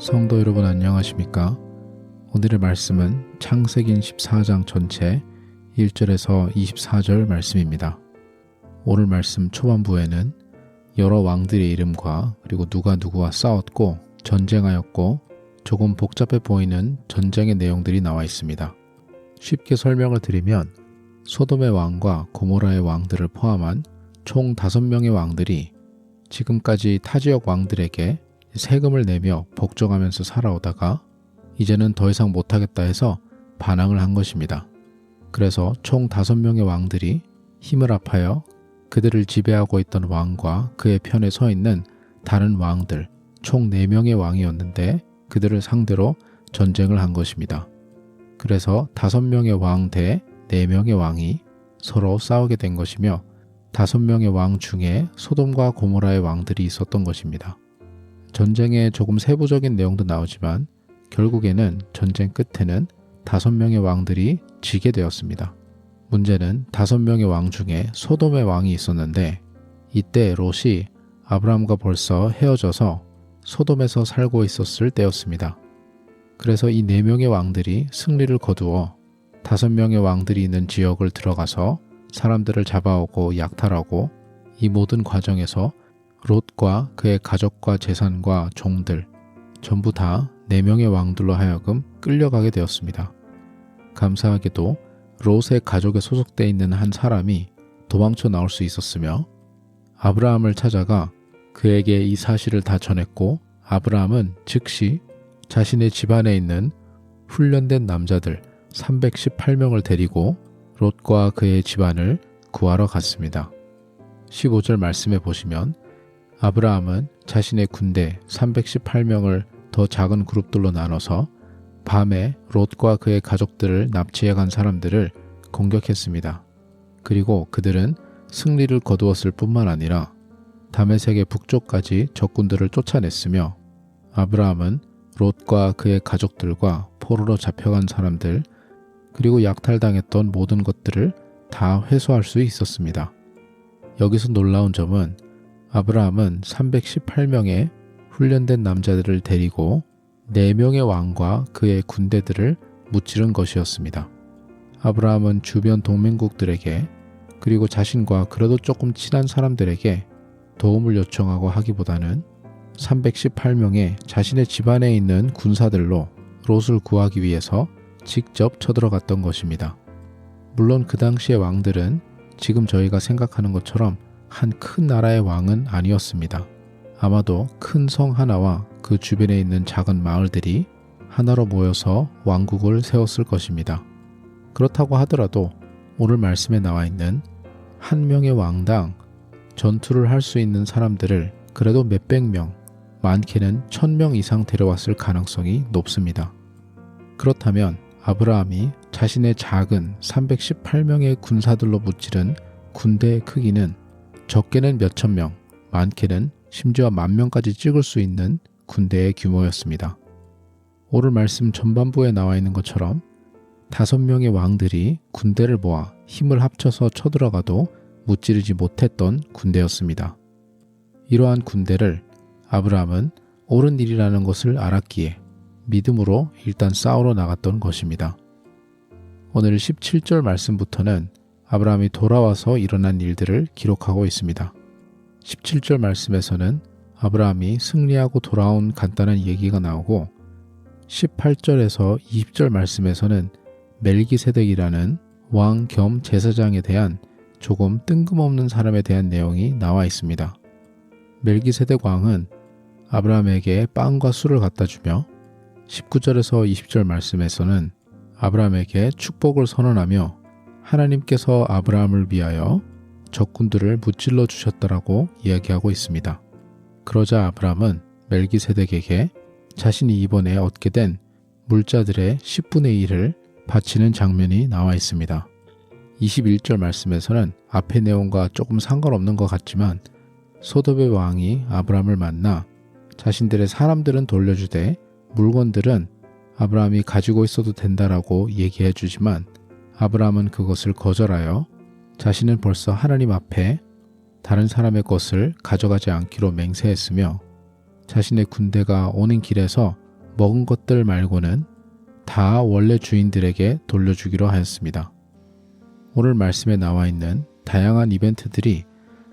성도 여러분 안녕하십니까? 오늘의 말씀은 창세기 14장 전체 1절에서 24절 말씀입니다. 오늘 말씀 초반부에는 여러 왕들의 이름과 그리고 누가 누구와 싸웠고 전쟁하였고 조금 복잡해 보이는 전쟁의 내용들이 나와 있습니다. 쉽게 설명을 드리면 소돔의 왕과 고모라의 왕들을 포함한 총 5명의 왕들이 지금까지 타 지역 왕들에게 세금을 내며 복종하면서 살아오다가 이제는 더 이상 못하겠다 해서 반항을 한 것입니다. 그래서 총 다섯 명의 왕들이 힘을 합하여 그들을 지배하고 있던 왕과 그의 편에 서 있는 다른 왕들, 총 4명의 왕이었는데 그들을 상대로 전쟁을 한 것입니다. 그래서 다섯 명의 왕 대 4명의 왕이 서로 싸우게 된 것이며 다섯 명의 왕 중에 소돔과 고모라의 왕들이 있었던 것입니다. 전쟁에 조금 세부적인 내용도 나오지만 결국에는 전쟁 끝에는 다섯 명의 왕들이 지게 되었습니다. 문제는 다섯 명의 왕 중에 소돔의 왕이 있었는데 이때 롯이 아브라함과 벌써 헤어져서 소돔에서 살고 있었을 때였습니다. 그래서 이 네 명의 왕들이 승리를 거두어 다섯 명의 왕들이 있는 지역을 들어가서 사람들을 잡아오고 약탈하고 이 모든 과정에서 롯과 그의 가족과 재산과 종들 전부 다 네 명의 왕들로 하여금 끌려가게 되었습니다. 감사하게도 롯의 가족에 소속돼 있는 한 사람이 도망쳐 나올 수 있었으며 아브라함을 찾아가 그에게 이 사실을 다 전했고 아브라함은 즉시 자신의 집안에 있는 훈련된 남자들 318명을 데리고 롯과 그의 집안을 구하러 갔습니다. 15절 말씀에 보시면 아브라함은 자신의 군대 318명을 더 작은 그룹들로 나눠서 밤에 롯과 그의 가족들을 납치해 간 사람들을 공격했습니다. 그리고 그들은 승리를 거두었을 뿐만 아니라 다메섹의 북쪽까지 적군들을 쫓아냈으며 아브라함은 롯과 그의 가족들과 포로로 잡혀간 사람들 그리고 약탈당했던 모든 것들을 다 회수할 수 있었습니다. 여기서 놀라운 점은 아브라함은 318명의 훈련된 남자들을 데리고 4명의 왕과 그의 군대들을 무찌른 것이었습니다. 아브라함은 주변 동맹국들에게 그리고 자신과 그래도 조금 친한 사람들에게 도움을 요청하고 하기보다는 318명의 자신의 집안에 있는 군사들로 롯을 구하기 위해서 직접 쳐들어갔던 것입니다. 물론 그 당시의 왕들은 지금 저희가 생각하는 것처럼 한 큰 나라의 왕은 아니었습니다. 아마도 큰 성 하나와 그 주변에 있는 작은 마을들이 하나로 모여서 왕국을 세웠을 것입니다. 그렇다고 하더라도 오늘 말씀에 나와 있는 한 명의 왕당 전투를 할 수 있는 사람들을 그래도 몇백 명, 많게는 천 명 이상 데려왔을 가능성이 높습니다. 그렇다면 아브라함이 자신의 작은 318명의 군사들로 무찌른 군대의 크기는 적게는 몇천 명, 많게는 심지어 만 명까지 찍을 수 있는 군대의 규모였습니다. 오늘 말씀 전반부에 나와 있는 것처럼 다섯 명의 왕들이 군대를 모아 힘을 합쳐서 쳐들어가도 무찌르지 못했던 군대였습니다. 이러한 군대를 아브라함은 옳은 일이라는 것을 알았기에 믿음으로 일단 싸우러 나갔던 것입니다. 오늘 17절 말씀부터는 아브라함이 돌아와서 일어난 일들을 기록하고 있습니다. 17절 말씀에서는 아브라함이 승리하고 돌아온 간단한 얘기가 나오고 18절에서 20절 말씀에서는 멜기세덱이라는 왕 겸 제사장에 대한 조금 뜬금없는 사람에 대한 내용이 나와 있습니다. 멜기세덱 왕은 아브라함에게 빵과 술을 갖다 주며 19절에서 20절 말씀에서는 아브라함에게 축복을 선언하며 하나님께서 아브라함을 위하여 적군들을 무찔러 주셨다라고 이야기하고 있습니다. 그러자 아브라함은 멜기세덱에게 자신이 이번에 얻게 된 물자들의 10분의 1을 바치는 장면이 나와 있습니다. 21절 말씀에서는 앞의 내용과 조금 상관없는 것 같지만 소돔의 왕이 아브라함을 만나 자신들의 사람들은 돌려주되 물건들은 아브라함이 가지고 있어도 된다라고 얘기해 주지만 아브라함은 그것을 거절하여 자신은 벌써 하나님 앞에 다른 사람의 것을 가져가지 않기로 맹세했으며 자신의 군대가 오는 길에서 먹은 것들 말고는 다 원래 주인들에게 돌려주기로 하였습니다. 오늘 말씀에 나와 있는 다양한 이벤트들이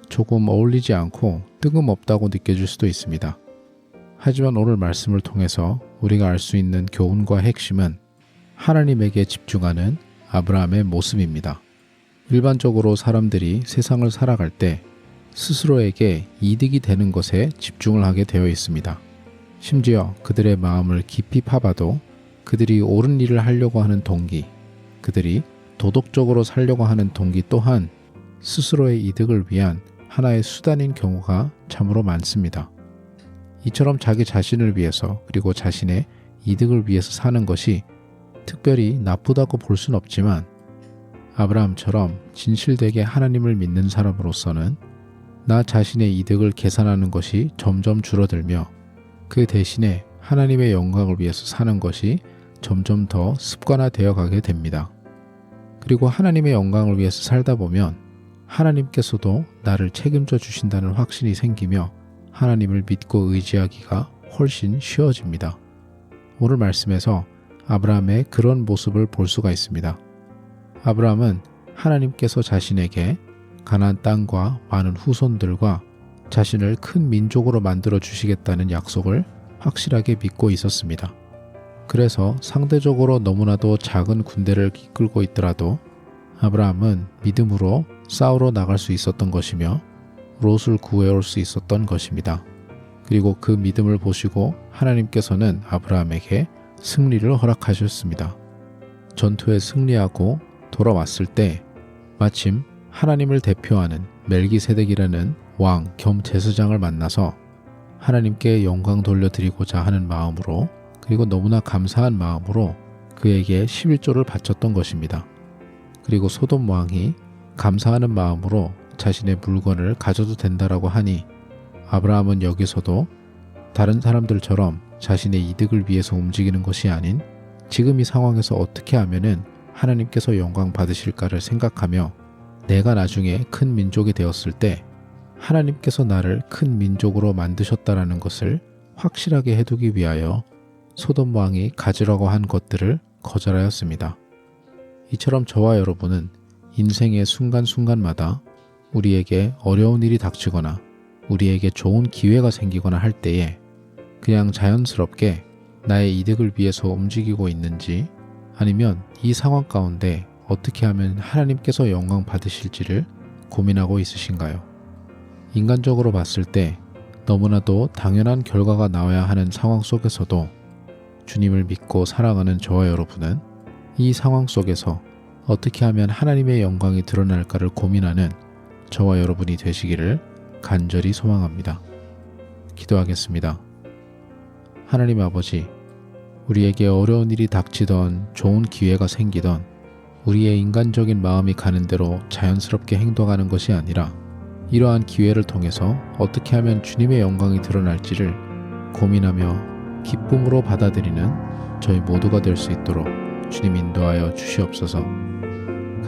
조금 어울리지 않고 뜬금없다고 느껴질 수도 있습니다. 하지만 오늘 말씀을 통해서 우리가 알 수 있는 교훈과 핵심은 하나님에게 집중하는 아브라함의 모습입니다. 일반적으로 사람들이 세상을 살아갈 때 스스로에게 이득이 되는 것에 집중을 하게 되어 있습니다. 심지어 그들의 마음을 깊이 파봐도 그들이 옳은 일을 하려고 하는 동기, 그들이 도덕적으로 살려고 하는 동기 또한 스스로의 이득을 위한 하나의 수단인 경우가 참으로 많습니다. 이처럼 자기 자신을 위해서 그리고 자신의 이득을 위해서 사는 것이 특별히 나쁘다고 볼 순 없지만 아브라함처럼 진실되게 하나님을 믿는 사람으로서는 나 자신의 이득을 계산하는 것이 점점 줄어들며 그 대신에 하나님의 영광을 위해서 사는 것이 점점 더 습관화되어 가게 됩니다. 그리고 하나님의 영광을 위해서 살다 보면 하나님께서도 나를 책임져 주신다는 확신이 생기며 하나님을 믿고 의지하기가 훨씬 쉬워집니다. 오늘 말씀에서 아브라함의 그런 모습을 볼 수가 있습니다. 아브라함은 하나님께서 자신에게 가나안 땅과 많은 후손들과 자신을 큰 민족으로 만들어 주시겠다는 약속을 확실하게 믿고 있었습니다. 그래서 상대적으로 너무나도 작은 군대를 이끌고 있더라도 아브라함은 믿음으로 싸우러 나갈 수 있었던 것이며 롯을 구해올 수 있었던 것입니다. 그리고 그 믿음을 보시고 하나님께서는 아브라함에게 승리를 허락하셨습니다. 전투에 승리하고 돌아왔을 때 마침 하나님을 대표하는 멜기세덱이라는 왕 겸 제사장을 만나서 하나님께 영광 돌려드리고자 하는 마음으로 그리고 너무나 감사한 마음으로 그에게 11조를 바쳤던 것입니다. 그리고 소돔 왕이 감사하는 마음으로 자신의 물건을 가져도 된다라고 하니 아브라함은 여기서도 다른 사람들처럼 자신의 이득을 위해서 움직이는 것이 아닌 지금 이 상황에서 어떻게 하면은 하나님께서 영광 받으실까를 생각하며 내가 나중에 큰 민족이 되었을 때 하나님께서 나를 큰 민족으로 만드셨다라는 것을 확실하게 해두기 위하여 소돔 왕이 가지라고 한 것들을 거절하였습니다. 이처럼 저와 여러분은 인생의 순간순간마다 우리에게 어려운 일이 닥치거나 우리에게 좋은 기회가 생기거나 할 때에 그냥 자연스럽게 나의 이득을 위해서 움직이고 있는지 아니면 이 상황 가운데 어떻게 하면 하나님께서 영광 받으실지를 고민하고 있으신가요? 인간적으로 봤을 때 너무나도 당연한 결과가 나와야 하는 상황 속에서도 주님을 믿고 사랑하는 저와 여러분은 이 상황 속에서 어떻게 하면 하나님의 영광이 드러날까를 고민하는 저와 여러분이 되시기를 간절히 소망합니다. 기도하겠습니다. 하나님 아버지, 우리에게 어려운 일이 닥치던 좋은 기회가 생기던 우리의 인간적인 마음이 가는 대로 자연스럽게 행동하는 것이 아니라 이러한 기회를 통해서 어떻게 하면 주님의 영광이 드러날지를 고민하며 기쁨으로 받아들이는 저희 모두가 될 수 있도록 주님 인도하여 주시옵소서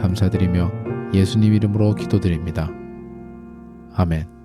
감사드리며 예수님 이름으로 기도드립니다. 아멘.